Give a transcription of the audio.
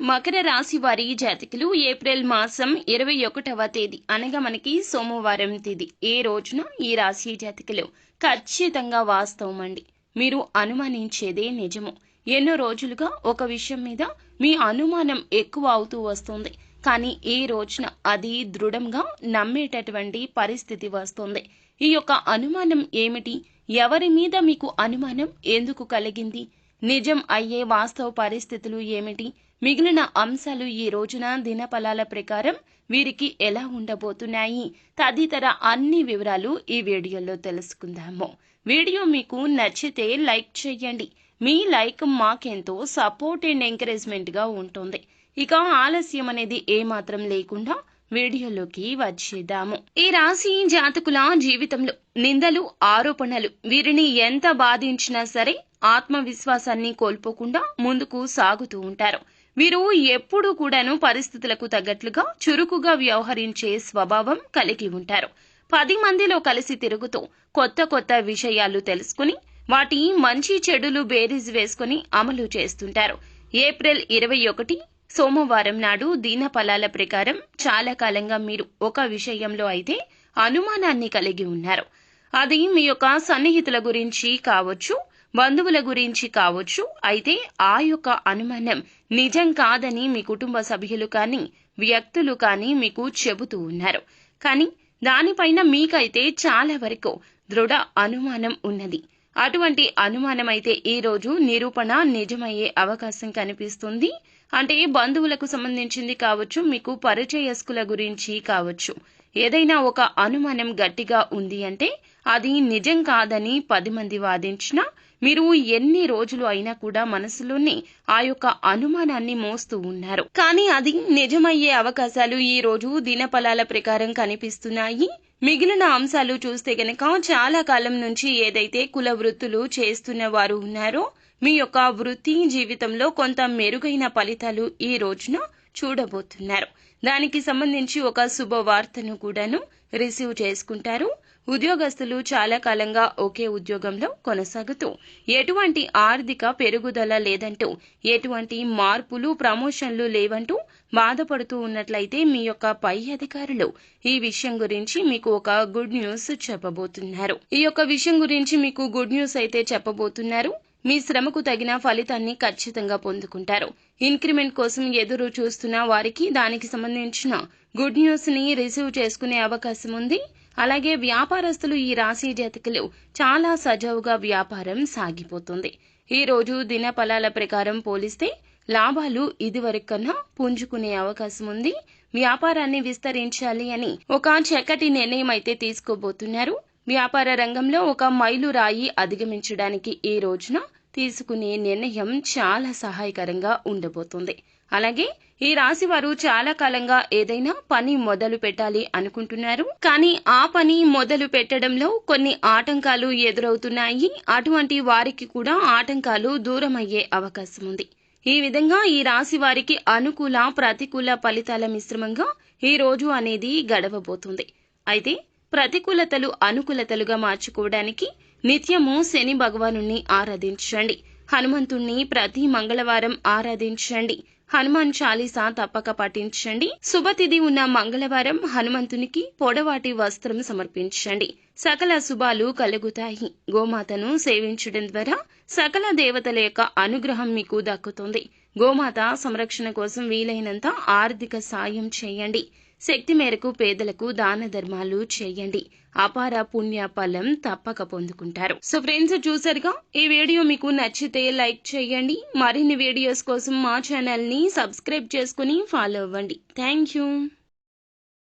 మకర రాశి వారి జాతకులు ఏప్రిల్ మాసం ఇరవై ఒకటవ తేదీ అనగా మనకి సోమవారం తేదీ. ఏ రోజున ఈ రాశి జాతకులు? ఖచ్చితంగా వాస్తవం అండి. మీరు అనుమానించేదే నిజము. ఎన్నో రోజులుగా ఒక విషయం మీద మీ అనుమానం ఎక్కువ అవుతూ వస్తుంది. కానీ ఈ రోజున అది దృఢంగా నమ్మేటటువంటి పరిస్థితి వస్తుంది. ఈ యొక్క అనుమానం ఏమిటి? ఎవరి మీద మీకు అనుమానం ఎందుకు కలిగింది? నిజం అయ్యే వాస్తవ పరిస్థితులు ఏమిటి? మిగిలిన అంశాలు ఈ రోజున దినఫలాల ప్రకారం వీరికి ఎలా ఉండబోతున్నాయి? తదితర అన్ని వివరాలు ఈ వీడియోలో తెలుసుకుందాము. వీడియో మీకు నచ్చితే లైక్ చేయండి. మీ లైక్ మాకెంతో సపోర్ట్ అండ్ ఎంకరేజ్మెంట్గా ఉంటుంది. ఇక ఆలస్యం అనేది ఏమాత్రం లేకుండా వీడియోలోకి వచ్చేద్దాము. ఈ రాశి జాతకుల జీవితంలో నిందలు ఆరోపణలు వీరిని ఎంత బాధించినా సరే ఆత్మవిశ్వాసాన్ని కోల్పోకుండా ముందుకు సాగుతూ ఉంటారు. వీరు ఎప్పుడూ కూడాను పరిస్థితులకు తగ్గట్లుగా చురుకుగా వ్యవహరించే స్వభావం కలిగి ఉంటారు. పది మందిలో కలిసి తిరుగుతూ కొత్త కొత్త విషయాలు తెలుసుకుని వాటి మంచి చెడులు బేరీజ్ వేసుకుని అమలు చేస్తుంటారు. ఏప్రిల్ ఇరవై ఒకటి సోమవారం నాడు దీన ఫలాల ప్రకారం చాలా కాలంగా మీరు ఒక విషయంలో అయితే అనుమానాన్ని కలిగి ఉన్నారు. అది మీ యొక్క సన్నిహితుల గురించి కావచ్చు బంధువుల గురించి కావచ్చు అయితే ఆ యొక్క అనుమానం నిజం కాదని మీ కుటుంబ సభ్యులు కానీ వ్యక్తులు కానీ మీకు చెబుతూ ఉన్నారు. కానీ దానిపైన మీకైతే చాలా వరకు దృఢ అనుమానం ఉన్నది. అటువంటి అనుమానం అయితే ఈ రోజు నిరూపణ నిజమయ్యే అవకాశం కనిపిస్తుంది. అంటే బంధువులకు సంబంధించింది కావచ్చు మీకు పరిచయస్కుల గురించి కావచ్చు. ఏదైనా ఒక అనుమానం గట్టిగా ఉంది అంటే అది నిజం కాదని పది మంది వాదించినా మీరు ఎన్ని రోజులు అయినా కూడా మనసులోనే ఆ యొక్క అనుమానాన్ని మోస్తూ ఉన్నారు. కానీ అది నిజమయ్యే అవకాశాలు ఈ రోజు దినఫలాల ప్రకారం కనిపిస్తున్నాయి. మిగిలిన అంశాలు చూస్తే గనక చాలా కాలం నుంచి ఏదైతే కుల వృత్తులు చేస్తున్న వారు ఉన్నారో మీ యొక్క వృత్తి జీవితంలో కొంత మెరుగైన ఫలితాలు ఈ రోజున చూడబోతున్నారు. దానికి సంబంధించి ఒక శుభవార్తను కూడాను రిసీవ్ చేసుకుంటారు. ఉద్యోగస్తులు చాలా కాలంగా ఒకే ఉద్యోగంలో కొనసాగుతూ ఎటువంటి ఆర్థిక పెరుగుదల లేదంటూ ఎటువంటి మార్పులు ప్రమోషన్లు లేవంటూ బాధపడుతూ ఉన్నట్లయితే మీ యొక్క పై అధికారులు ఈ విషయం గురించి మీకు ఒక గుడ్ న్యూస్ చెప్పబోతున్నారు. ఈ యొక్క విషయం గురించి మీకు గుడ్ న్యూస్ అయితే చెప్పబోతున్నారు. మీ శ్రమకు తగిన ఫలితాన్ని ఖచ్చితంగా పొందుకుంటారు. ఇంక్రిమెంట్ కోసం ఎదురు చూస్తున్న వారికి దానికి సంబంధించిన గుడ్ న్యూస్ని రిసీవ్ చేసుకునే అవకాశం ఉంది. అలాగే వ్యాపారస్తులు ఈ రాశి జాతకులు చాలా సజావుగా వ్యాపారం సాగిపోతుంది. ఈ రోజు దినఫలాల ప్రకారం పోలిస్తే లాభాలు ఇదివరకు కన్నా పుంజుకునే అవకాశం ఉంది. వ్యాపారాన్ని విస్తరించాలి అని ఒక చక్కటి నిర్ణయం అయితే తీసుకోబోతున్నారు. వ్యాపార రంగంలో ఒక మైలురాయి అధిగమించడానికి ఈ రోజున తీసుకునే నిర్ణయం చాలా సహాయకరంగా ఉండబోతుంది. అలాగే ఈ రాశి వారు చాలా కాలంగా ఏదైనా పని మొదలు పెట్టాలి అనుకుంటున్నారు. కానీ ఆ పని మొదలు పెట్టడంలో కొన్ని ఆటంకాలు ఎదురవుతున్నాయి. అటువంటి వారికి కూడా ఆటంకాలు దూరమయ్యే అవకాశం ఉంది. ఈ విధంగా ఈ రాశి వారికి అనుకూల ప్రతికూల ఫలితాల మిశ్రమంగా ఈ రోజు అనేది గడవబోతుంది. అయితే ప్రతికూలతలు అనుకూలతలుగా మార్చుకోవడానికి నిత్యము శని భగవాను ఆరాధించండి. హనుమంతుణ్ణి ప్రతి మంగళవారం ఆరాధించండి. హనుమాన్ చాలీసా తప్పక పఠించండి. శుభతిథి ఉన్న మంగళవారం హనుమంతునికి పొడవాటి వస్త్రం సమర్పించండి. సకల శుభాలు కలుగుతాయి. గోమాతను సేవించడం ద్వారా సకల దేవతల యొక్క అనుగ్రహం మీకు దక్కుతుంది. గోమాత సంరక్షణ కోసం వీలైనంత ఆర్థిక సాయం చేయండి. శక్తి మేరకు పేదలకు దాన ధర్మాలు చేయండి. అపార పుణ్య ఫలం తప్పక పొందుకుంటారు. సో ఫ్రెండ్స్ చూసారుగా? ఈ వీడియో మీకు నచ్చితే లైక్ చేయండి. మరిన్ని వీడియోస్ కోసం మా ఛానల్ని సబ్స్క్రైబ్ చేసుకుని ఫాలో అవ్వండి. Thank you.